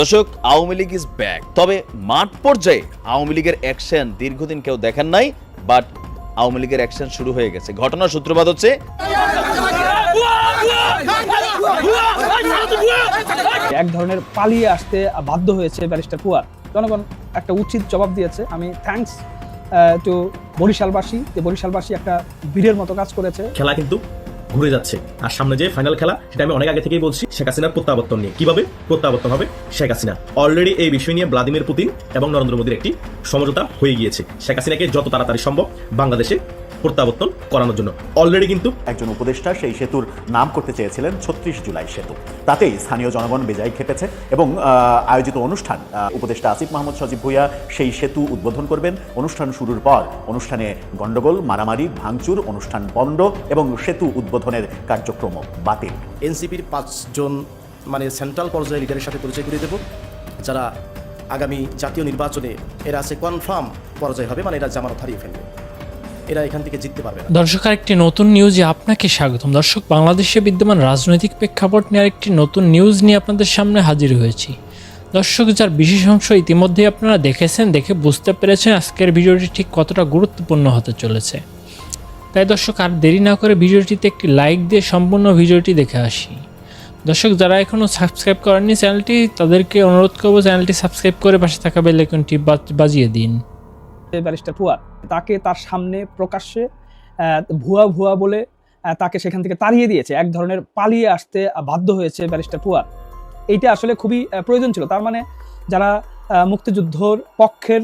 দর্শক Awami League is back তবে মাঠ পর্যায়ে আওয়ামী লীগের অ্যাকশন দীর্ঘদিন কেউ দেখেন নাই বাট আওয়ামী লীগের অ্যাকশন শুরু হয়ে গেছে। ঘটনার সূত্রপাত হচ্ছে এক ধরনের পালিয়ে আসতে বাধ্য হয়েছে ব্যারিস্টার পুয়ার জনগণ একটা উচিত জবাব দিয়েছে। আমি থ্যাঙ্কস টু বরিশালবাসী। যে বরিশালবাসী একটা বীরের মতো কাজ করেছে। খেলা কিন্তু ঘুরে যাচ্ছে। আর সামনে যে ফাইনাল খেলা, সেটা আমি অনেক আগে থেকেই বলছি, শেখ হাসিনার প্রত্যাবর্তন নিয়ে। কীভাবে প্রত্যাবর্তন হবে? শেখ হাসিনা। অলরেডি এই বিষয় নিয়ে ভ্লাদিমির পুতিন এবং নরেন্দ্র মোদীর একটি সমঝোতা হয়ে গিয়েছে। শেখ হাসিনাকে যত তাড়াতাড়ি সম্ভব বাংলাদেশে প্রত্যাবর্তন করানোর জন্য। অলরেডি কিন্তু একজন উপদেষ্টা সেই সেতুর নাম করতে চেয়েছিলেন ছত্রিশ জুলাই সেতু। তাতেই স্থানীয় জনগণ বেজায় খেপেছে এবং আহ, আয়োজিত অনুষ্ঠান আহ, উপদেষ্টা আসিফ মাহমুদ সজীব ভুইয়া সেই সেতু উদ্বোধন করবেন। অনুষ্ঠান শুরুর পর অনুষ্ঠানে গন্ডগোল মারামারি ভাঙচুর অনুষ্ঠান বন্ধ এবং সেতু উদ্বোধনের কার্যক্রম বাতিল। এনসিপির পাঁচজন মানে সেন্ট্রাল পর্যায়ে লিডারের সাথে পরিচয় করিয়ে দেব। যারা আগামী জাতীয় নির্বাচনে এরা আছে কনফার্ম পর্যায় হবে মানে এরা জামানত হারিয়ে ফেলবে। এরা এখান থেকে জিততে পারবে দর্শক, আরেকটি নতুন নিউজে আপনাকে স্বাগতম। দর্শক, বাংলাদেশে বিদ্যমান রাজনৈতিক প্রেক্ষাপট নিয়ে আরেকটি নতুন নিউজ নিয়ে আপনাদের সামনে হাজির হয়েছি। দর্শক, যার বিশেষ অংশ ইতিমধ্যেই আপনারা দেখেছেন, দেখে বুঝতে পেরেছেন আজকের ভিডিওটি ঠিক কতটা গুরুত্বপূর্ণ হতে চলেছে। তাই দর্শক, আর দেরি না করে ভিডিওটিতে একটি লাইক দিয়ে সম্পূর্ণ ভিডিওটি দেখে আসি। দর্শক, যারা এখনও সাবস্ক্রাইব করেননি চ্যানেলটি, তাদেরকে অনুরোধ করব চ্যানেলটি সাবস্ক্রাইব করে পাশে থাকা বেল বাজিয়ে দিন। ব্যারিস্টার পুয়ার। তাকে তার সামনে প্রকাশ্যে ভুয়া ভুয়া বলে তাকে সেখান থেকে তাড়িয়ে দিয়েছে। এক ধরনের পালিয়ে আসতে বাধ্য হয়েছে ব্যারিস্টার পুয়ার। এইটা আসলে খুবই প্রয়োজন ছিল। তার মানে যারা মুক্তিযুদ্ধর পক্ষের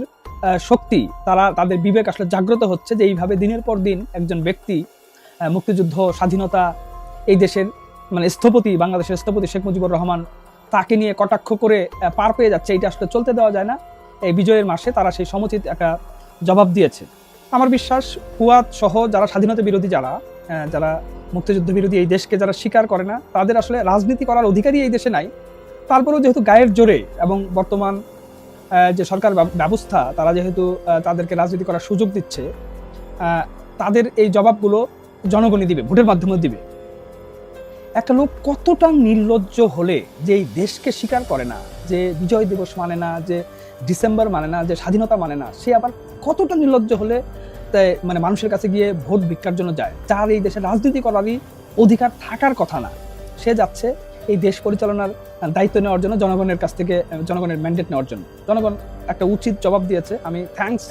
শক্তি, তারা, তাদের বিবেক আসলে জাগ্রত হচ্ছে যে এইভাবে দিনের পর দিন একজন ব্যক্তি মুক্তিযুদ্ধ স্বাধীনতা এই দেশের মানে স্থপতি, বাংলাদেশের স্থপতি শেখ মুজিবুর রহমান তাকে নিয়ে কটাক্ষ করে পার পেয়ে যাচ্ছে। এটা আসলে চলতে দেওয়া যায় না। এই বিজয়ের মাসে তারা সেই সমুচিত একটা জবাব দিয়েছে। আমার বিশ্বাস, ফুয়াদ সহ যারা স্বাধীনতা বিরোধী যারা যারা মুক্তিযুদ্ধ বিরোধী এই দেশকে যারা স্বীকার করে না, তাদের আসলে রাজনীতি করার অধিকারই এই দেশে নাই। তারপরেও যেহেতু গায়ের জোরে এবং বর্তমান যে সরকার ব্যব- ব্যবস্থা, তারা যেহেতু তাদেরকে রাজনীতি করার সুযোগ দিচ্ছে তাদের এই জবাবগুলো জনগণই দিবে, ভোটের মাধ্যমে দিবে। একটা লোক কতটা নির্লজ্জ হলে যে এই দেশকে স্বীকার করে না, যে বিজয় দিবস মানে না, যে ডিসেম্বর মানে না, যে স্বাধীনতা মানে না, সে আবার কতটা নির্লজ্জ হলে তাই মানে মানুষের কাছে গিয়ে ভোট ভিক্ষার জন্য যায়। যার এই দেশে রাজনীতি করারই অধিকার থাকার কথা না। সে যাচ্ছে এই দেশ পরিচালনার দায়িত্ব নেওয়ার জন্য জনগণের কাছ থেকে, জনগণের ম্যান্ডেট নেওয়ার জন্য। জনগণ একটা উচিত জবাব দিয়েছে। আমি থ্যাঙ্কস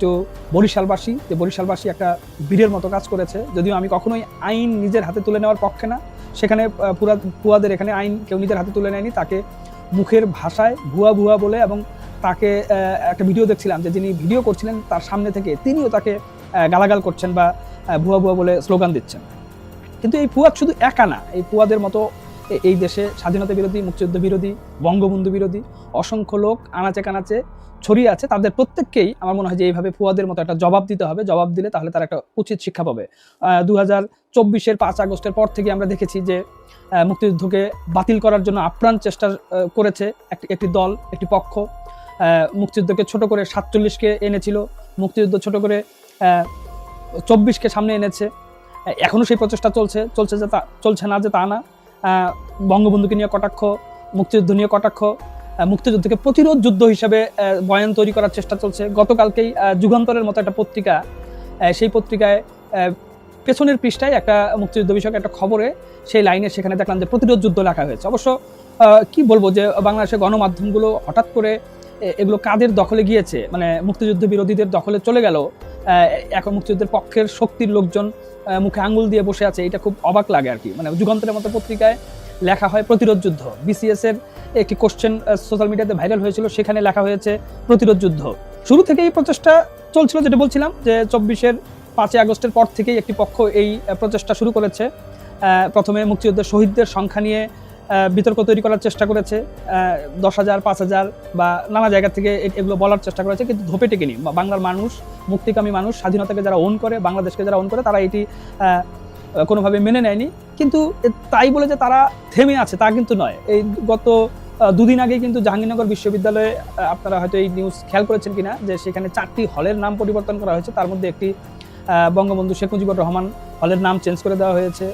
টু বরিশালবাসী, যে বরিশালবাসী একটা বীরের মতো কাজ করেছে। যদিও আমি কখনোই আইন নিজের হাতে তুলে নেওয়ার পক্ষে না। সেখানে পুরা ভুয়াদের এখানে আইন কেউ নিজের হাতে তুলে নেয়নি। তাকে মুখের ভাষায় ভুয়া ভুয়া বলে এবং তাকে একটা ভিডিও দেখছিলাম যে যিনি ভিডিও করছিলেন তার সামনে থেকে তিনিও তাকে গালাগাল করছেন বা ভুয়া ভুয়া বলে স্লোগান দিচ্ছেন। কিন্তু এই ফুয়াদ শুধু একা না, এই ফুয়াদের মতো এই দেশে স্বাধীনতা বিরোধী, মুক্তিযুদ্ধ বিরোধী, বঙ্গবন্ধু বিরোধী, অসংখ্য লোক আনাচে কানাচে ছড়িয়ে আছে, তাদের প্রত্যেককেই আমার মনে হয় যে এইভাবে ফুয়াদের মতো একটা জবাব দিতে হবে। জবাব দিলে তাহলে তারা একটা উচিত শিক্ষা পাবে। দু হাজার চব্বিশের পাঁচ আগস্টের পর থেকে আমরা দেখেছি যে মুক্তিযুদ্ধকে বাতিল করার জন্য আপ্রাণ চেষ্টা করেছে একটি একটি দল, একটি পক্ষ। মুক্তিযুদ্ধকে ছোট করে সাতচল্লিশকে এনেছিল। মুক্তিযুদ্ধ ছোট করে চব্বিশকে সামনে এনেছে। এখনও সেই প্রচেষ্টা চলছে চলছে যে তা, চলছে না যে তা না। বঙ্গবন্ধুকে নিয়ে কটাক্ষ, মুক্তিযুদ্ধ নিয়ে কটাক্ষ। মুক্তিযুদ্ধকে প্রতিরোধ যুদ্ধ হিসেবে বয়ান তৈরি করার চেষ্টা চলছে। গতকালকেই যুগান্তরের মতো একটা পত্রিকা সেই পত্রিকায় পেছনের পৃষ্ঠায় একটা মুক্তিযুদ্ধ বিষয়ক একটা খবরে সেই লাইনে সেখানে দেখলাম যে প্রতিরোধ যুদ্ধ লেখা হয়েছে। অবশ্য কি বলব যে বাংলাদেশের গণমাধ্যমগুলো হঠাৎ করে এগুলো কাদের দখলে গিয়েছে? মানে মুক্তিযুদ্ধ বিরোধীদের দখলে চলে গেল এখন মুক্তিযুদ্ধের পক্ষের শক্তির লোকজন মুখে আঙুল দিয়ে বসে আছে, এটা খুব অবাক লাগে আর কি। মানে যুগান্তরের মতো পত্রিকায় লেখা হয় প্রতিরোধ যুদ্ধ। বিসিএস এর একটি কোশ্চেন সোশ্যাল মিডিয়াতে ভাইরাল হয়েছিল, সেখানে লেখা হয়েছে, প্রতিরোধ যুদ্ধ। শুরু থেকে এই প্রচেষ্টা চলছিল, যেটা বলছিলাম যে চব্বিশের পাঁচই আগস্টের পর থেকেই একটি পক্ষ এই প্রচেষ্টা শুরু করেছে। প্রথমে মুক্তিযুদ্ধের শহীদদের সংখ্যা নিয়ে বিতর্ক তৈরি করার চেষ্টা করেছে দশ হাজার, পাঁচ হাজার বা নানা জায়গা থেকে এগুলো বলার চেষ্টা করেছে, কিন্তু ধোপে টেকেনি। বাংলার মানুষ, মুক্তিকামী মানুষ, স্বাধীনতাকে যারা ওন করে, বাংলাদেশকে যারা ওন করে, তারা এটি কোনোভাবে মেনে নেয়নি। কিন্তু তাই বলে যে তারা থেমে আছে, তা কিন্তু নয়। এই গত দুদিন আগে কিন্তু জাহাঙ্গীরনগর বিশ্ববিদ্যালয়ে আপনারা হয়তো এই নিউজ খেয়াল করেছেন কিনা, যে সেখানে চারটি হলের নাম পরিবর্তন করা হয়েছে। তার মধ্যে একটি বঙ্গবন্ধু শেখ মুজিবুর রহমান হলের নাম চেঞ্জ করে দেওয়া হয়েছে।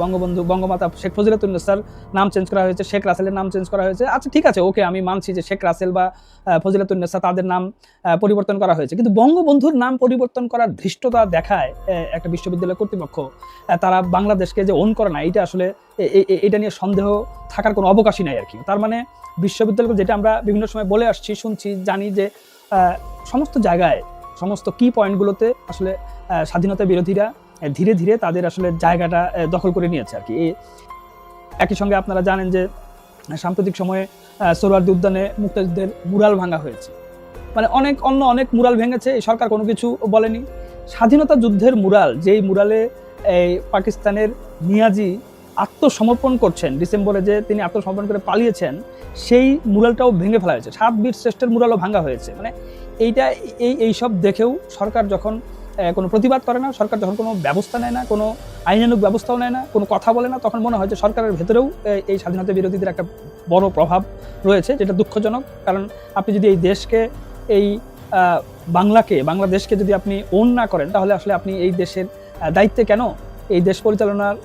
বঙ্গবন্ধু, বঙ্গমাতা শেখ ফজিলাতুন্নেসার নাম চেঞ্জ করা হয়েছে, শেখ রাসেলের নাম চেঞ্জ করা হয়েছে। আচ্ছা ঠিক আছে, ওকে, আমি মানছি যে শেখ রাসেল বা ফজিলাতুন্নেসা তাদের নাম পরিবর্তন করা হয়েছে। কিন্তু বঙ্গবন্ধুর নাম পরিবর্তন করার ধৃষ্টতা দেখায় একটা বিশ্ববিদ্যালয় কর্তৃপক্ষ। তারা বাংলাদেশকে যে ওন করে না এটা আসলে এটা নিয়ে সন্দেহ থাকার কোনো অবকাশই নাই আর কি। তার মানে বিশ্ববিদ্যালয় যেটা আমরা বিভিন্ন সময় বলে আসছি, শুনছি, জানি যে সমস্ত জায়গায়, সমস্ত কি পয়েন্টগুলোতে আসলে স্বাধীনতা বিরোধীরা ধীরে ধীরে তাদের আসলে জায়গাটা দখল করে নিয়েছে আর কি। একই সঙ্গে আপনারা জানেন যে সাম্প্রতিক সময়ে আহ, সোহরাওয়ার্দী উদ্যানে মুক্তিযুদ্ধের মুরাল ভাঙা হয়েছে। মানে অনেক অন্য অনেক মুরাল ভেঙেছে এই সরকার কোনো কিছু বলেনি। স্বাধীনতা যুদ্ধের মুরাল যেই মুরালে এই পাকিস্তানের নিয়াজি আত্মসমর্পণ করছেন ডিসেম্বরে যে তিনি আত্মসমর্পণ করে পালিয়েছেন সেই মুরালটাও ভেঙে ফেলা হয়েছে। সাত বীর শ্রেষ্ঠের মুরালও ভাঙা হয়েছে। মানে এইটা এই এইসব দেখেও সরকার যখন কোনো প্রতিবাদ করে না, সরকার যখন কোনো ব্যবস্থা নেয় না, কোনো আইনানুগ ব্যবস্থাও নেয় না, কোনো কথা বলে না, তখন মনে হয় যে সরকারের ভেতরেও এই স্বাধীনতা বিরোধীদের একটা বড় প্রভাব রয়েছে, যেটা দুঃখজনক। কারণ আপনি যদি এই দেশকে, এই বাংলাকে, বাংলাদেশকে যদি আপনি ওন না করেন, তাহলে আসলে আপনি এই দেশের দায়িত্বে কেন? এই দেশ পরিচালনার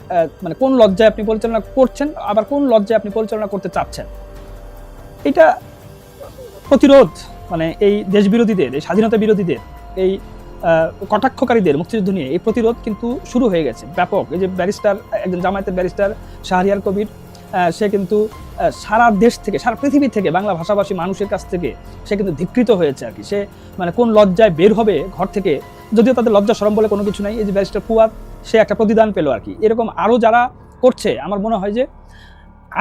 মানে কোন লজ্জায় আপনি পরিচালনা করছেন, আবার কোন লজ্জায় আপনি পরিচালনা করতে চাচ্ছেন? এটা প্রতিরোধ মানে এই দেশ বিরোধীদের এই স্বাধীনতা বিরোধীদের, এই কটাক্ষকারীদের মুক্তিযুদ্ধ নিয়ে এই প্রতিরোধ কিন্তু শুরু হয়ে গেছে। ব্যাপক। এই যে ব্যারিস্টার, একজন জামায়াতের ব্যারিস্টার শাহরিয়ার কবির সে কিন্তু সারা দেশ থেকে, সারা পৃথিবী থেকে বাংলা ভাষাভাষী মানুষের কাছ থেকে সে কিন্তু ধিকৃত হয়েছে আর কি। সে মানে কোন লজ্জায় বের হবে ঘর থেকে, যদিও তাদের লজ্জা সরম বলে কোনো কিছু নাই। এই যে ব্যারিস্টার ফুয়াদ সে একটা প্রতিদান পেল আর কি। এরকম আরও যারা করছে, আমার মনে হয় যে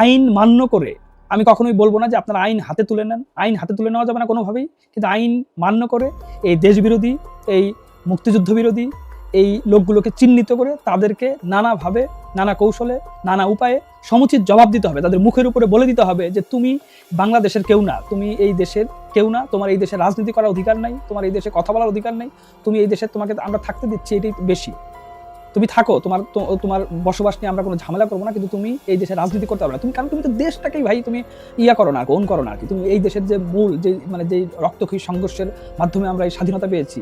আইন মান্য করে আমি কখনোই বলব না যে আপনারা আইন হাতে তুলে নেন। আইন হাতে তুলে নেওয়া যাবে না কোনোভাবেই। কিন্তু আইন মান্য করে এই দেশবিরোধী, এই মুক্তিযুদ্ধ বিরোধী এই লোকগুলোকে চিহ্নিত করে তাদেরকে নানাভাবে, নানা কৌশলে, নানা উপায়ে সমুচিত জবাব দিতে হবে। তাদের মুখের উপরে বলে দিতে হবে যে, তুমি বাংলাদেশের কেউ না। তুমি এই দেশের কেউ না। তোমার এই দেশে রাজনীতি করার অধিকার নাই। তোমার এই দেশে কথা বলার অধিকার নেই। তুমি এই দেশে তোমাকে আমরা থাকতে দিচ্ছি। এটাই বেশি। তুমি থাকো, তোমার তোমার বসবাস নিয়ে আমরা কোনো ঝামেলা করব না, কিন্তু তুমি এই দেশে রাজনীতি করতে পারবে না। তুমি, কারণ তুমি তো দেশটাকেই ভাই তুমি ইয়া করো না ওন করো না কি। তুমি এই দেশের যে মূল, যে মানে যে রক্তক্ষয়ী সংঘর্ষের মাধ্যমে আমরা এই স্বাধীনতা পেয়েছি,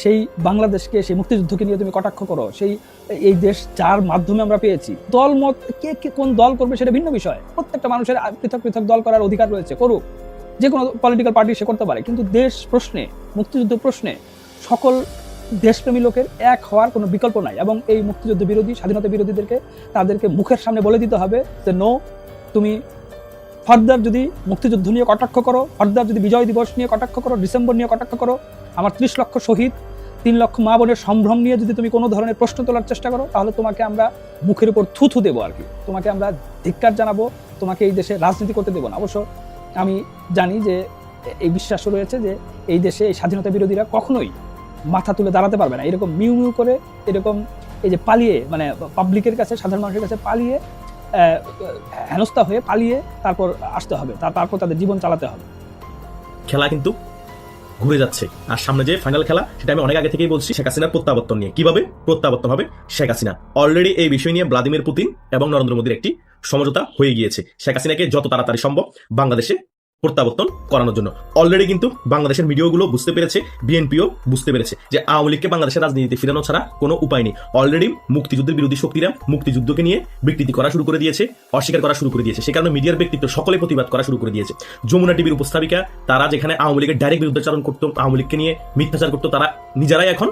সেই বাংলাদেশকে, সেই মুক্তিযুদ্ধকে নিয়ে তুমি কটাক্ষ করো, সেই, এই দেশ যার মাধ্যমে আমরা পেয়েছি দল মত কে কে কোন দল করবে সেটা ভিন্ন বিষয়। প্রত্যেকটা মানুষের পৃথক পৃথক দল করার অধিকার রয়েছে, করুক। যে কোনো পলিটিক্যাল পার্টি সে করতে পারে, কিন্তু দেশ প্রশ্নে, মুক্তিযুদ্ধ প্রশ্নে, সকল দেশপ্রেমী লোকের এক হওয়ার কোনো বিকল্প নাই এবং এই মুক্তিযুদ্ধ বিরোধী, স্বাধীনতা বিরোধীদেরকে তাদেরকে মুখের সামনে বলে দিতে হবে যে নো তুমি ফর্দার যদি মুক্তিযুদ্ধ নিয়ে কটাক্ষ করো ফর্দার যদি বিজয় দিবস নিয়ে কটাক্ষ করো, ডিসেম্বর নিয়ে কটাক্ষ করো, আমার ত্রিশ লক্ষ শহীদ, তিন লক্ষ মা বোনের সম্ভ্রম নিয়ে যদি তুমি কোনো ধরনের প্রশ্ন তোলার চেষ্টা করো, তাহলে তোমাকে আমরা মুখের উপর থুথু দেবো আর কি। তোমাকে আমরা ধিক্কার জানাব, তোমাকে এই দেশে রাজনীতি করতে দেবো না। অবশ্য আমি জানি যে এই বিশ্বাস রয়েছে যে এই দেশে এই স্বাধীনতা বিরোধীরা কখনোই মাথা তুলে দাঁড়াতে পারবে না। এরকম মিউ মিউ করে এরকম এই যে পালিয়ে মানে পাবলিকের কাছে, সাধারণ মানুষের কাছে পালিয়ে হেনস্থা হয়ে পালিয়ে তারপর আসতে হবে। তার- তারপর তাদের জীবন চালাতে হবে। খেলা কিন্তু ঘুরে যাচ্ছে। আর সামনে যে ফাইনাল খেলা, সেটা আমি অনেক আগে থেকেই বলছি, শেখ হাসিনার প্রত্যাবর্তন নিয়ে। কীভাবে প্রত্যাবর্তন হবে? শেখ হাসিনা। অলরেডি এই বিষয় নিয়ে ভ্লাদিমির পুতিন এবং নরেন্দ্র মোদীর একটি সমঝোতা হয়ে গিয়েছে। শেখ হাসিনাকে যত তাড়াতাড়ি সম্ভব বাংলাদেশে প্রত্যাবর্তন করানোর জন্য। অলরেডি কিন্তু বাংলাদেশের মিডিয়াগুলো বুঝতে পেরেছে, বিএনপিও বুঝতে পেরেছে যে আওয়ামী লীগকে বাংলাদেশের রাজনীতিতে ফিরানো ছাড়া কোনো উপায় নেই। অলরেডি মুক্তিযুদ্ধের বিরোধী শক্তিরা মুক্তিযুদ্ধকে নিয়ে বিকৃতি করা শুরু করে দিয়েছে, অস্বীকার করা শুরু করে দিয়েছে। সে কারণে মিডিয়ার ব্যক্তিত্ব সকলে প্রতিবাদ করা শুরু করে দিয়েছে। যমুনা টিভির উপস্থাপিকা, তারা যেখানে আওয়ামী লীগের ডাইরেক্ট বিরুদ্ধাচারণ করতো, আওয়ামী লীগকে নিয়ে মিথ্যাচার করতো, তারা নিজেরাই এখন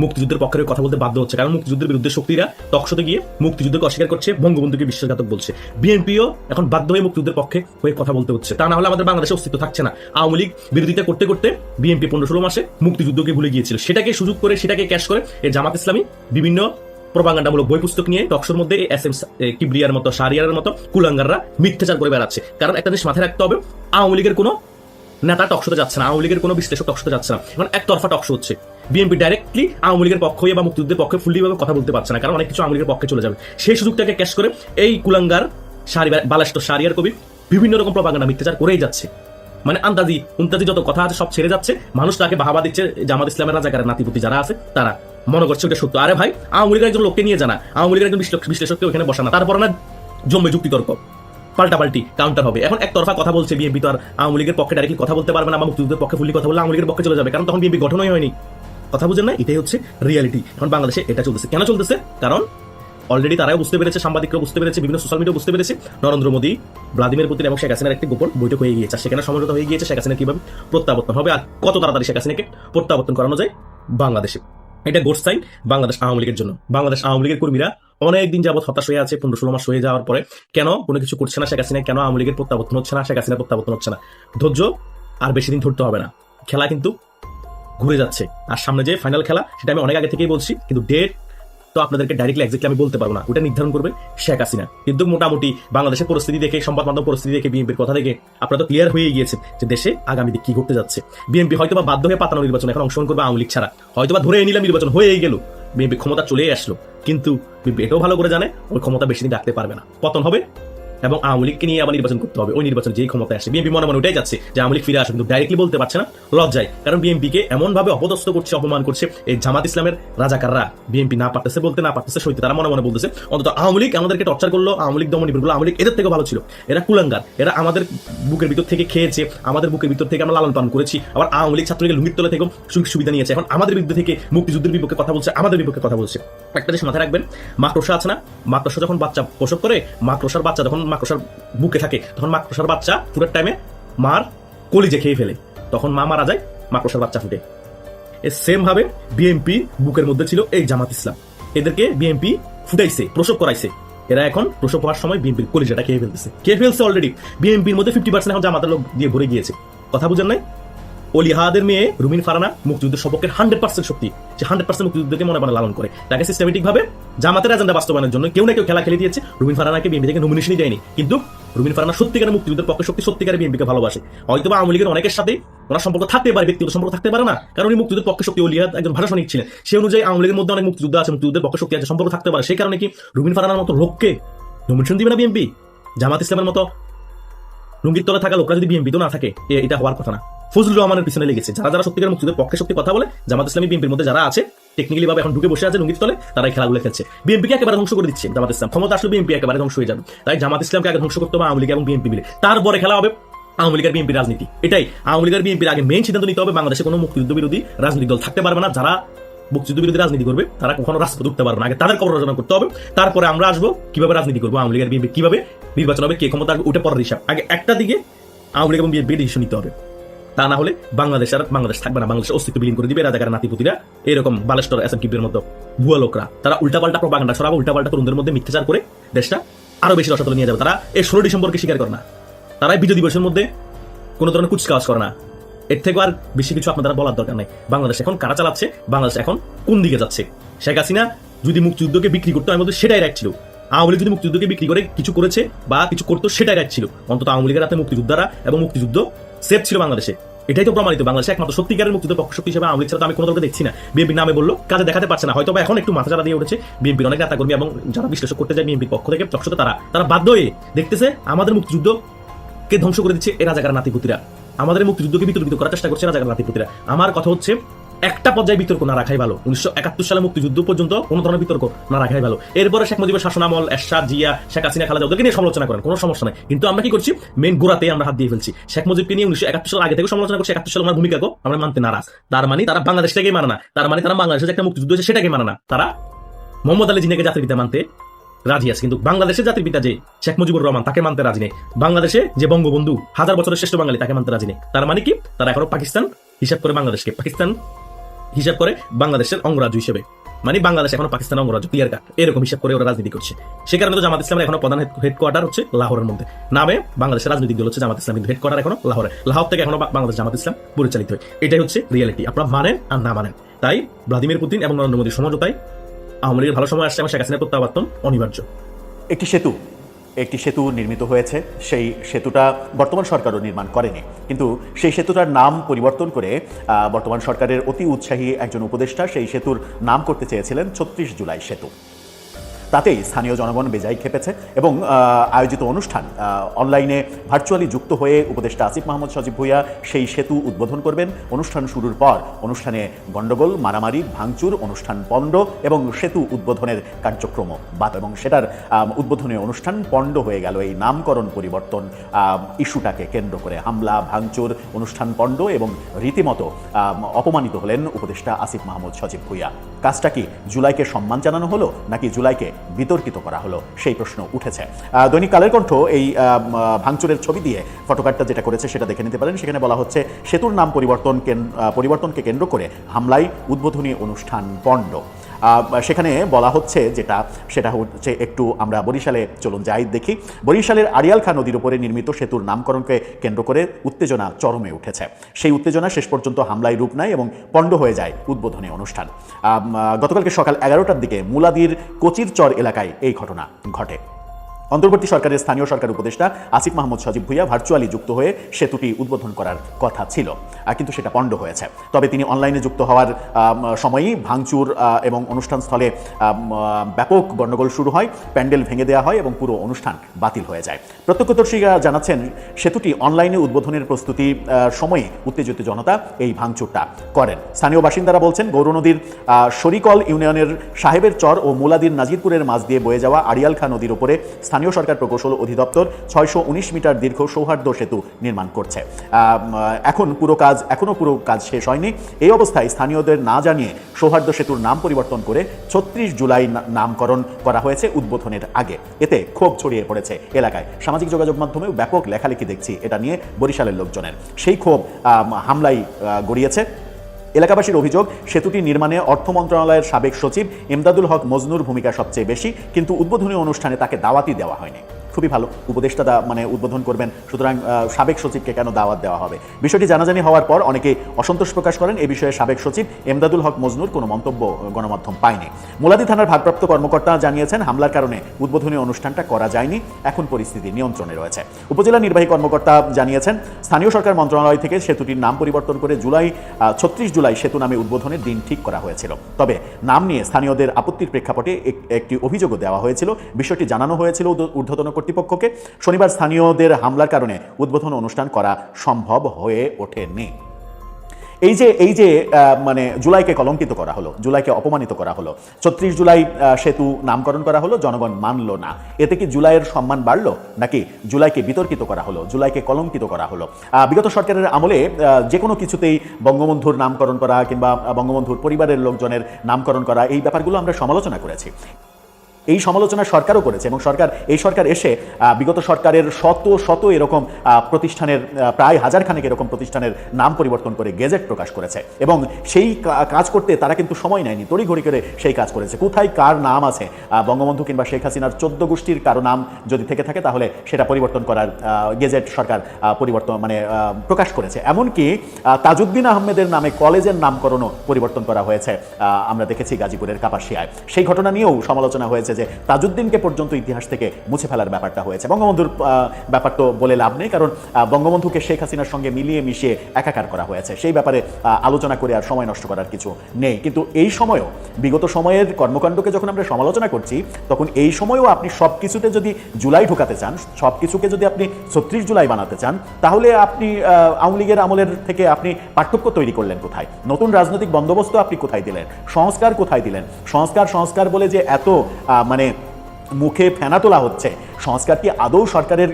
মুক্তিযুদ্ধের পক্ষে কথা বলতে বাধ্য হচ্ছে। কারণ মুক্তিযুদ্ধের বিরুদ্ধে শক্তিরা তকশতে গিয়ে মুক্তিযুদ্ধকে অস্বীকার করছে, বঙ্গবন্ধুকে বিশ্বাসঘাতক বলছে। বিএনপিও এখন বাধ্য হয়ে মুক্তিযুদ্ধের পক্ষে হয়ে কথা বলতে হচ্ছে। তা না হলে আমাদের বাংলাদেশে অস্তিত্ব থাকছে না। আওয়ামী লীগ বিরোধিতা করতে করতে বিএনপি পনেরো ষোলো মাসে মুক্তিযুদ্ধকে ভুলে গিয়েছিল। সেটাকে সুযোগ করে, সেটাকে ক্যাশ করে এই জামাত ইসলামী বিভিন্ন প্রবাগান্ডামূলক বই পুস্তক নিয়ে টকশোর মধ্যে এস এম কিবরিয়ার মতো সারিয়ার মতো কুলাঙ্গাররা মিথ্যাচার করে বেড়াচ্ছে। কারণ একটা জিনিস মাথায় রাখতে হবে, আওয়ামী লীগের কোনো নেতা টকশোতে যাচ্ছে না, আওয়ামী লীগের কোনো বিশ্লেষক টকশোতে যাচ্ছে না। এখন একতরফা টকশো হচ্ছে। বিএনপি ডাইরেক্টলি আওয়ামী লীগের পক্ষ হয়ে বা মুক্তিযুদ্ধের পক্ষে ফুল্লি ভাবে কথা বলতে পারছে না, কারণ অনেক কিছু আওয়ামী লীগের পক্ষে চলে যাবে। সেই সুযোগটাকে ক্যাশ করে এই কুলাঙ্গার সারি বালাষ্ট সারিয়ার কবি বিভিন্ন রকম প্রবাগান্ডা মিথ্যাচার করেই যাচ্ছে। মানে আন্দাজি উন্তাজি যত কথা আছে সব ছেড়ে যাচ্ছে, মানুষ তাকে বাহাবা দিচ্ছে, জামাত ইসলামের রাজাকারের নাতিপুতি যারা আছে, তারা। মনে করছে ওটা সত্য। আরে ভাই, আওয়ামী লীগের একজন লোককে নিয়ে জানা, আওয়ামী লীগের একজন বিশ্লেষক- বিশ্লেষককে ওখানে বসানা, তারপর না জমবে যুক্তিতর্ক। পাল্টাপাল্টি কাউন্টার হবে। এখন একতরফা কথা বলছে বিএনপি তো আর আওয়ামী লীগের পক্ষে ডাইরেক্টলি কথা বলতে পারবে না? বা মুক্তিযুদ্ধের পক্ষে ফুলি কথা বললে আওয়ামী লীগের পক্ষে চলে যাবে। কারণ তখন বিএনপি গঠনই হয়নি। কথা বুঝেন না এটাই হচ্ছে রিয়ালিটি এখন বাংলাদেশে এটা চলতেছে। কেন চলতেছে? কারণ অলরেডি তারাও বুঝতে পেরেছে সাংবাদিকরা বুঝতে পেরেছে, বিভিন্ন সোশ্যাল মিডিয়া বুঝতে পেরেছে। নরেন্দ্র মোদী ভ্লাদিমির পুতিন এবং শেখ হাসিনার একটি গোপন বৈঠক হয়ে গিয়েছে। সেখানে সমঝোতা হয়ে গিয়েছে শেখ হাসিনা কীভাবে প্রত্যাবর্তন হবে আর কত তাড়াতাড়ি শেখ হাসিনাকে প্রত্যাবর্তন করানো যায় বাংলাদেশে। এটা গোড সাইন বাংলাদেশ আওয়ামী লীগের জন্য। বাংলাদেশ আওয়ামী লীগের কর্মীরা অনেকদিন যাবত হতাশ হয়ে আছে, পনেরো ষোলো মাস হয়ে যাওয়ার পরে। কেন? কোনো কিছু করছে না শেখ হাসিনা, কেন আওয়ামী লীগের প্রত্যাবর্তন হচ্ছে না, শেখ হাসিনা প্রত্যাবর্তন হচ্ছে না। ধৈর্য আর বেশি দিন ধরতে হবে না। খেলা কিন্তু ঘুরে যাচ্ছে। আর সামনে যে ফাইনাল খেলা, সেটা আমি অনেক আগে থেকেই বলছি, কিন্তু ডেট তো আপনাদেরকে ডাইরেক্টলি এক্সাক্টলি আমি বলতে পারব না। ওটা নির্ধারণ করবে শেখ হাসিনা। কিন্তু মোটামুটি বাংলাদেশের পরিস্থিতি দেখে, সংবাদ মাধ্যম পরিস্থিতি দেখে, বিএনপির কথা দেখে আপনারা তো ক্লিয়ার হয়ে গিয়েছে যে দেশে আগামী দিক কি ঘটতে যাচ্ছে। বিএনপি হয়তো বা বাধ্য হয়ে পাতানো নির্বাচন এখন অংশগ্রহণ করবে আওয়ামী লীগ ছাড়া। হয়তো বা ধরে নিলাম নির্বাচন হয়ে গেল। বিএনপি ক্ষমতা চলে আসলো। কিন্তু বিএনপি এটাও ভালো করে জানে ওই ক্ষমতা বেশি দিন রাখতে পারবে না। পতন হবে এবং আওয়ামী লীগকে নিয়ে আবার নির্বাচন করতে হবে। ওই নির্বাচন যেই ক্ষমতা আসে, বিএনপি মনে মনে ওটাই যাচ্ছে যে আওয়ামী লীগ ফিরে আসবে কিন্তু ডাইরেক্টলি বলতে পারছে না, লজ্জায়। কারণ বিএনপিকে এমন ভাবে অপদস্থ করছে, অপমান করছে, এই জামাত ইসলামের রাজাকাররা। বিএনপি না পারতেছে বলতে, না পারতেছে সইতে, তারা মনে মনে বলতেছে, অন্তত আওয়ামী লীগ আমাদেরকে টর্চার করল, আওয়ামী লীগ দমন আওয়ামী লীগ এদের থেকে ভালো ছিল। এরা কুলাঙ্গার, এরা আমাদের বুকের ভিতর থেকে খেয়েছে, আমাদের বুকের ভিতর থেকে আমরা লালন পালন করেছি, আবার আওয়ামী লীগ ছাত্রলীগের লুঙ্গির তলে থেকেও সুযোগ সুবিধা নিয়েছে। এখন আমাদের বিরুদ্ধে থেকে মুক্তিযুদ্ধের বিপক্ষে কথা বলছে, আমাদের বিপক্ষে কথা বলছে। একটা জিনিস মাথায় রাখবেন, মাকড়সা আছে না? মাকড়সা যখন বাচ্চা প্রসব করে, মাকড়সার বাচ্চা যখন মাকড়সার বুকে থাকে, তখন মাকড়সার বাচ্চা ফুটের টাইমে মার কলিজে খেয়ে ফেলে। তখন মা মারা যায়, মাকড়সার বাচ্চা ফুটে। এ সেম ভাবে বিএনপি বুকের মধ্যে ছিল এই জামাত ইসলাম। এদেরকে বিএমপি ফুটাইছে, প্রসব করাইছে। এরা এখন প্রসব হওয়ার সময় বিএনপির কলিজাটা খেয়ে ফেলতেছে। খেয়ে ফেলছে অলরেডি বিএনপির মধ্যে ফিফটি পার্সেন্ট এখন জামাতের লোক দিয়ে ভরে গিয়েছে। কথা বুঝেন নাই? অলিহাদের মেয়ে রুমিন ফারানা মুক্তিযুদ্ধের সপক্ষের হান্ড্রেড পার্সেন্ট শক্তি। যে হান্ড্রেড পার্সেন্ট মুক্তিযুদ্ধকে মনে মনে লালন করে। তাকে সিস্টেমেটিক ভাবে জামাতের এজেন্ডা বাস্তবায়নের জন্য কেউ না কেউ খেলা খেলে দিয়েছে। রুমিন ফারানাকে বিএনপি থেকে নমিনেশনই দেয়নি। কিন্তু রুমিন ফারানা সত্যিকারের মুক্তিযুদ্ধের পক্ষে শক্তি সত্যিকারের বিএনপিকে ভালোবাসে। হয়তো আওয়ামী লীগের অনেকের সাথে ওনার সম্পর্ক থাকতে পারে, ব্যক্তিগত সম্পর্ক থাকতে পারে না। কারণ উনি মুক্তিযুদ্ধের পক্ষে শক্তি অলিহাদ একজন ভাষা সৈনিক ছিলেন। সে অনুযায়ী আওয়ামী লীগের মধ্যে অনেক মুক্তিযুদ্ধ আছে, মুক্তিযুদ্ধের পক্ষে শক্তি আছে, সম্পর্ক থাকতে পারে। সেই কারণে কি রুমিন ফারানার মতো লোককে নমিনেশন দিবে না বিএনপি জামাত ইসলামের মতো লুঙ্গির তলে থাকা লোকরা যদি বিএনপি তো না থাকে এটা হওয়ার কথা না। ফজলুর রহমানের পিছনে লেগেছে। যারা যারা সত্যিকার মুক্তিযুদ্ধের পক্ষে সত্যি কথা বলে, জামাত ইসলামী, বিএনপির মধ্যে যারা আছে টেকনিক্যালি ভাবে এখন ঢুকে বসে আছে লুঙ্গির তলে তারা এই খেলাগুলো খেলছে। বিএনপিকে একেবারে ধ্বংস করে দিচ্ছে জামাত ইসলাম। ক্ষমতা আসলে বিএনপি একেবারে ধ্বংস হয়ে যাবে। তাই জামাত ইসলামকে আগে ধ্বংস করতে হবে আওয়ামী লীগ এবং বিএনপি মিলে। তারপরে খেলা হবে আওয়ামী লীগের বিএনপি রাজনীতি। এটাই। আওয়ামী লীগের বিএনপির আগে মেইন সিদ্ধান্ত নিতে হবে বাংলাদেশে কোনো মুক্তিযুদ্ধ বিরোধী রাজনৈতিক দল থাকতে পারবে না। যারা মুক্তিযুদ্ধ বিরোধী রাজনীতি করবে, তারা কখনো রাজপথে উঠতে পারবে না। আগে তাদের কবর রচনা করতে হবে। তারপরে আমরা আসব কীভাবে রাজনীতি করব, আওয়ামী লীগের বিএনপি কীভাবে নির্বাচন হবে, কে ক্ষমতা উঠে পড়ার হিসাব। আগে একটা দিকে আওয়ামী লীগ এবং বিএনপি ডিসিশন নিতে হবে। তা না হলে বাংলাদেশ আর বাংলাদেশ থাকবে না। বাংলাদেশের অস্তিত্ব বিলীন করে দিবে রাজাকার নাতিপুতিরা। এরকম বালেস্টর এস এম কিপের মতো ভুয়া লোকরা। তারা উল্টাপাল্টা প্রবাগান্ডা ছড়াবে, উল্টাপাল্টা তরুণদের মধ্যে মিথ্যাচার করে দেশটা আরও বেশি রসাতলে নিয়ে যাবে। তারা এই ষোলো ডিসেম্বরকে স্বীকার করে না। তারা এই বিজয় দিবসের মধ্যে কোনো ধরনের কুচকাওয়াজ করে না। এর থেকে আর বেশি কিছু আপনাদের বলার দরকার নেই। বাংলাদেশ এখন কারা চালাচ্ছে? বাংলাদেশ এখন কোন দিকে যাচ্ছে? শেখ হাসিনা যদি মুক্তিযুদ্ধকে বিক্রি করতো, আমি বলতে সেটাই রাইট ছিল। আওয়ামী লীগ যদি মুক্তিযুদ্ধকে বিক্রি করে কিছু করেছে বা কিছু করতো, সেটাই রাইট ছিল। অন্তত আওয়ামী লীগের হাতে মুক্তিযোদ্ধারা এবং মুক্তিযুদ্ধ সেফ ছিল বাংলাদেশে। এটাই তো প্রমাণিত, বাংলাদেশে একমাত্র সত্যিকারের মুক্তি পক্ষ শক্তি হিসেবে আওয়ামী ছাড়া আমি কোনো দলকে দেখছি না। বিএনপি নামে বলল, কাজে দেখাতে পারছে না হয়তো এখন একটু মাথা চারা দিয়ে উঠেছে। বিএনপির অনেক নেতাকর্মী এবং যারা বিশ্লেষণ করতে যায় বিএনপির পক্ষ থেকে তখন তারা তারা বাধ্য হয়ে দেখতেছে আমাদের মুক্তিযুদ্ধ কে ধ্বংস করে দিচ্ছে এ রাজাকার নাতিপুতিরা। আমাদের মুক্তিযুদ্ধকে বিতর্কিত করার চেষ্টা করছে রাজাকার নাতিপুতিরা। আমার কথা হচ্ছে একটা পর্যায়ে বিতর্ক না রাখাই ভালো। উনিশশো একাত্তর সালে মুক্তিযুদ্ধ পর্যন্ত কোনো ধরনের বিতর্ক না রাখাই ভালো। এরপরে শেখ মুজিবের শাসনামল, এরশাদ, জিয়া, শেখ হাসিনা, খালেদা ওদেরকে নিয়ে সমালোচনা করেন, কোনো সমস্যা নাই। কিন্তু আমরা কি করছি? মেন গোড়াতে আমরা হাত দিয়ে ফেলছি। শেখ মুজিবকে নিয়ে উনিশশো একাত্তর সাল আগে থেকে সমালোচনা করছি। একাত্তর সাল আমার ভূমিকাকে আমরা মানতে নারাজ। তার মানে তারা বাংলাদেশটাকেই মানে না। তার মানে তারা বাংলাদেশে একটা মুক্তিযুদ্ধ আছে সেটাকে মানে না। তারা মোহাম্মদ আলী জিনাকে জাতির পিতা মানতে রাজি আছে। কিন্তু বাংলাদেশের জাতির পিতা যে শেখ মুজিবুর রহমান, তাকে মানতে রাজি নেই। বাংলাদেশে যে বঙ্গবন্ধু, হাজার বছরের শ্রেষ্ঠ বাঙালি, তাকে মানতে রাজি নেই। তার মানে কি? তারা এখনও পাকিস্তান হিসাব করে বাংলাদেশকে। পাকিস্তান হিসাব করে বাংলাদেশের অঙ্গরাজ্য হিসেবে। মানে বাংলাদেশ এখনও পাকিস্তান অঙ্গরাজ্য ক্লিয়ার কাট এরকম হিসাব করে ওরা রাজনীতি করছে। সে কারণে তো জামাত ইসলামের এখনও প্রধান হেডকোয়ার্টার হচ্ছে লাহোরের মধ্যে। নামে বাংলাদেশের রাজনৈতিক দল হচ্ছে জামাত ইসলাম, কিন্তু হেডকোয়ার্টার এখনও লাহোরে। লাহোর থেকে এখনও বাংলাদেশ জামাত ইসলাম পরিচালিত হয়। এটাই হচ্ছে রিয়েলিটি আপনারা মানেন আর না মানেন। তাই ভ্লাদিমির পুতিন এবং নরেন্দ্র মোদীর সমঝোতায় আওয়ামী লীগের ভালো সময় আসছে এবং শেখ প্রত্যাবর্তন অনিবার্য। একটি সেতু। একটি সেতু নির্মিত হয়েছে। সেই সেতুটা বর্তমান সরকারও নির্মাণ করেনি। কিন্তু সেই সেতুটার নাম পরিবর্তন করে বর্তমান সরকারের অতি উৎসাহী একজন উপদেষ্টা সেই সেতুর নাম করতে চেয়েছিলেন ছত্রিশ জুলাই সেতু। তাতেই স্থানীয় জনগণ বেজায় খেপেছে এবং আয়োজিত অনুষ্ঠান অনলাইনে ভার্চুয়ালি যুক্ত হয়ে উপদেষ্টা আসিফ মাহমুদ সজীব ভুইয়া সেই সেতু উদ্বোধন করবেন। অনুষ্ঠান শুরুর পর অনুষ্ঠানে গণ্ডগোল মারামারি ভাঙচুর অনুষ্ঠান পণ্ড এবং সেতু উদ্বোধনের কার্যক্রম বাদ এবং সেটার আম, উদ্বোধনী অনুষ্ঠান পণ্ড হয়ে গেল। এই নামকরণ পরিবর্তন ইস্যুটাকে কেন্দ্র করে হামলা ভাঙচুর অনুষ্ঠান পণ্ড এবং রীতিমতো অপমানিত হলেন উপদেষ্টা আসিফ মাহমুদ সজীব ভুইয়া। কাজটা কি জুলাইকে সম্মান জানানো হলো নাকি জুলাইকে বিতর্কিত করা হলো? সেই প্রশ্ন উঠেছে। দৈনিক কালের কণ্ঠ এই ভাঙচুরের ছবি দিয়ে ফটোকার্ডটা যেটা করেছে সেটা দেখে নিতে পারেন। সেখানে বলা হচ্ছে, সেতুর নাম পরিবর্তন পরিবর্তনকে কেন্দ্র করে হামলায় উদ্বোধনী অনুষ্ঠান পণ্ড। সেখানে বলা হচ্ছে যেটা, সেটা হচ্ছে একটু আমরা বরিশালে চলুন যাই, দেখি। বরিশালের আড়িয়াল খা নদীর উপরে নির্মিত সেতুর নামকরণকে কেন্দ্র করে উত্তেজনা চরমে উঠেছে। সেই উত্তেজনা শেষ পর্যন্ত হামলায় রূপ নেয় এবং পণ্ড হয়ে যায় উদ্বোধনী অনুষ্ঠান। গতকালকে সকাল এগারোটার দিকে মুলাদির কচিরচর এলাকায় এই ঘটনা ঘটে। অন্তর্বর্তী সরকারের স্থানীয় সরকার উপদেষ্টা আসিফ মাহমুদ সজীব ভুইয়া ভার্চুয়ালি যুক্ত হয়ে সেতুটি উদ্বোধন করার কথা ছিল কিন্তু সেটা পণ্ড হয়েছে। তবে তিনি অনলাইনে যুক্ত হওয়ার সময়ই ভাঙচুর এবং অনুষ্ঠান স্থলে আম, আহ, ব্যাপক গণ্ডগোল শুরু হয় প্যান্ডেল ভেঙে দেওয়া হয় এবং পুরো অনুষ্ঠান বাতিল হয়ে যায়। প্রত্যক্ষদর্শীরা জানাচ্ছেন সেতুটি অনলাইনে উদ্বোধনের প্রস্তুতি সময়ে উত্তেজিত জনতা এই ভাঙচুরটা করেন। স্থানীয় বাসিন্দারা বলছেন গৌরনদীর আহ, শরিকল ইউনিয়নের সাহেবের চর ও মুলাদির নাজিরপুরের মাঝ দিয়ে বয়ে যাওয়া আড়িয়ালখা নদীর উপরে স্থানীয় সরকার প্রকৌশল অধিদপ্তর ছয়শো মিটার দীর্ঘ সৌহার্দ্য সেতু নির্মাণ করছে। এখন পুরো কাজ এখনও পুরো কাজ শেষ হয়নি। এই অবস্থায় স্থানীয়দের না জানিয়ে সৌহার্দ্য সেতুর নাম পরিবর্তন করে ছত্রিশ জুলাই নামকরণ করা হয়েছে উদ্বোধনের আগে। এতে ক্ষোভ ছড়িয়ে পড়েছে এলাকায়। সামাজিক যোগাযোগ মাধ্যমেও ব্যাপক লেখালেখি দেখছি এটা নিয়ে বরিশালের লোকজনের। সেই ক্ষোভ আহ, গড়িয়েছে। এলাকাবাসীর অভিযোগ, সেতুটি নির্মাণে অর্থ মন্ত্রণালয়ের সাবেক সচিব এমদাদুল হক মজনুর ভূমিকা সবচেয়ে বেশি, কিন্তু উদ্বোধনী অনুষ্ঠানে তাকে দাওয়াতি দেওয়া হয়নি। খুবই ভালো উপদেষ্টা মানে উদ্বোধন করবেন। সুতরাং সাবেক সচিবকে কেন দাওয়াত দেওয়া হবে? বিষয়টি জানাজানি হওয়ার পর অনেকে অসন্তোষ প্রকাশ করেন। এই বিষয়ে সাবেক সচিব এমদাদুল হক মজনুর কোনো মন্তব্য গণমাধ্যম পায়নি। মোলাদি থানার ভারপ্রাপ্ত কর্মকর্তা জানিয়েছেন, হামলার কারণে উদ্বোধনী অনুষ্ঠানটা করা যায়নি। এখন পরিস্থিতি নিয়ন্ত্রণে রয়েছে। উপজেলা নির্বাহী কর্মকর্তা জানিয়েছেন, স্থানীয় সরকার মন্ত্রণালয় থেকে সেতুটির নাম পরিবর্তন করে জুলাই ছত্রিশ জুলাই সেতু নামে উদ্বোধনের দিন ঠিক করা হয়েছিল। তবে নাম নিয়ে স্থানীয়দের আপত্তির প্রেক্ষাপটে একটি অভিযোগও দেওয়া হয়েছিল। বিষয়টি জানানো হয়েছিল ঊর্ধ্বতন কর্তৃপক্ষকে শনিবার স্থানীয়দের হামলার কারণে উদ্বোধন অনুষ্ঠান করা সম্ভব হয়ে ওঠেনি। এই যে এই যে মানে জুলাইকে কলঙ্কিত করা হলো, জুলাইকে অপমানিত করা হলো, ছত্রিশ জুলাই সেতু নামকরণ করা হলো, জনগণ মানলো না। এতে কি জুলাইয়ের সম্মান বাড়লো? নাকি জুলাইকে বিতর্কিত করা হলো, জুলাইকে কলঙ্কিত করা হলো? বিগত সরকারের আমলে যে কোনো কিছুতেই বঙ্গবন্ধুর নামকরণ করা কিংবা বঙ্গবন্ধুর পরিবারের লোকজনের নামকরণ করা, এই ব্যাপারগুলো আমরা সমালোচনা করেছি। এই সমালোচনা সরকারও করেছে এবং সরকার, এই সরকার এসে বিগত সরকারের শত শত এরকম প্রতিষ্ঠানের প্রায় হাজার খানেক এরকম প্রতিষ্ঠানের নাম পরিবর্তন করে গেজেট প্রকাশ করেছে এবং সেই কাজ করতে তারা কিন্তু সময় নেয়নি, তড়িঘড়ি করে সেই কাজ করেছে। কোথায় কার নাম আছে? বঙ্গবন্ধু কিংবা শেখ হাসিনার চোদ্দ গোষ্ঠীর কারও নাম যদি থেকে থাকে তাহলে সেটা পরিবর্তন করার গেজেট সরকার পরিবর্তন মানে প্রকাশ করেছে। এমনকি তাজউদ্দিন আহমেদের নামে কলেজের নামকরণও পরিবর্তন করা হয়েছে আমরা দেখেছি গাজীপুরের কাপাসিয়ায়। সেই ঘটনা নিয়েও সমালোচনা হয়েছে যে তাজউদ্দিনকে পর্যন্ত ইতিহাস থেকে মুছে ফেলার ব্যাপারটা হয়েছে। বঙ্গবন্ধুর ব্যাপার তো বলে লাভ নেই, কারণ বঙ্গবন্ধুকে শেখ হাসিনার সঙ্গে মিলিয়ে মিশিয়ে একাকার করা হয়েছে। সেই ব্যাপারে আলোচনা করে আর সময় নষ্ট করার কিছু নেই। কিন্তু এই সময়ও, বিগত সময়ের কর্মকাণ্ডকে যখন আমরা সমালোচনা করছি, তখন এই সময়েও আপনি সব কিছুতে যদি জুলাই ঢোকাতে চান সব কিছুকে যদি আপনি ছত্রিশ জুলাই বানাতে চান, তাহলে আপনি আওয়ামী লীগের আমলের থেকে আপনি পার্থক্য তৈরি করলেন কোথায়? নতুন রাজনৈতিক বন্দোবস্ত আপনি কোথায় দিলেন? সংস্কার কোথায় দিলেন? সংস্কার সংস্কার বলে যে এত মানে মুখে ফেনা তোলা হচ্ছে। সংস্কার কি আদৌ সরকারের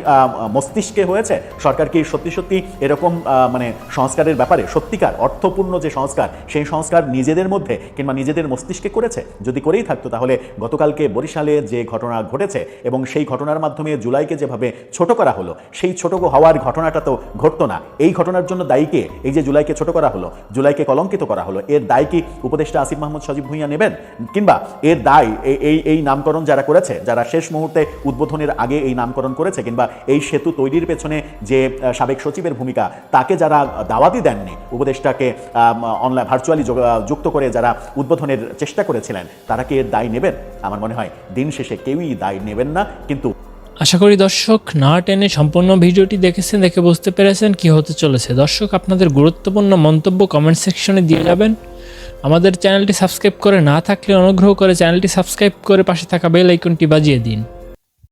মস্তিষ্কে হয়েছে? সরকার কি সত্যি সত্যি এরকম মানে সংস্কারের ব্যাপারে সত্যিকার, অর্থপূর্ণ যে সংস্কার, সেই সংস্কার নিজেদের মধ্যে কিংবা নিজেদের মস্তিষ্কে করেছে? যদি করেই থাকতো তাহলে গতকালকে বরিশালে যে ঘটনা ঘটেছে এবং সেই ঘটনার মাধ্যমে জুলাইকে যেভাবে ছোট করা হলো, সেই ছোট হওয়ার ঘটনাটা তো ঘটতো না। এই ঘটনার জন্য দায়ীকে এই যে জুলাইকে ছোট করা হলো, জুলাইকে কলঙ্কিত করা হলো, এর দায় কি উপদেষ্টা আসিফ মাহমুদ সজীব ভুঁইয়া নেবেন? কিংবা এর দায় এই এই নামকরণ যারা করেছে, যারা শেষ মুহূর্তে উদ্বোধনের আগে এই নামকরণ করেছে কিংবা এই সেতু তৈরির পেছনে যে সাবেক সচিবের ভূমিকা, তাকে যারা দাওয়াতি দেননি, উপদেষ্টাকে অনলাইন ভার্চুয়ালি যুক্ত করে যারা উদ্বোধনের চেষ্টা করেছিলেন, তারা কি এর দায় নেবেন? আমার মনে হয় দিন শেষে কেউই দায় নেবেন না, কিন্তু আশা করি দর্শক না টেনে সম্পূর্ণ ভিডিওটি দেখেছেন, দেখে বুঝতে পেরেছেন কি হতে চলেছে। দর্শক, আপনাদের গুরুত্বপূর্ণ মন্তব্য কমেন্ট সেকশনে দিয়ে যাবেন। আমাদের চ্যানেলটি সাবস্ক্রাইব করে না থাকলে অনুগ্রহ করে চ্যানেলটি সাবস্ক্রাইব করে পাশে থাকা বেল আইকনটি বাজিয়ে দিন।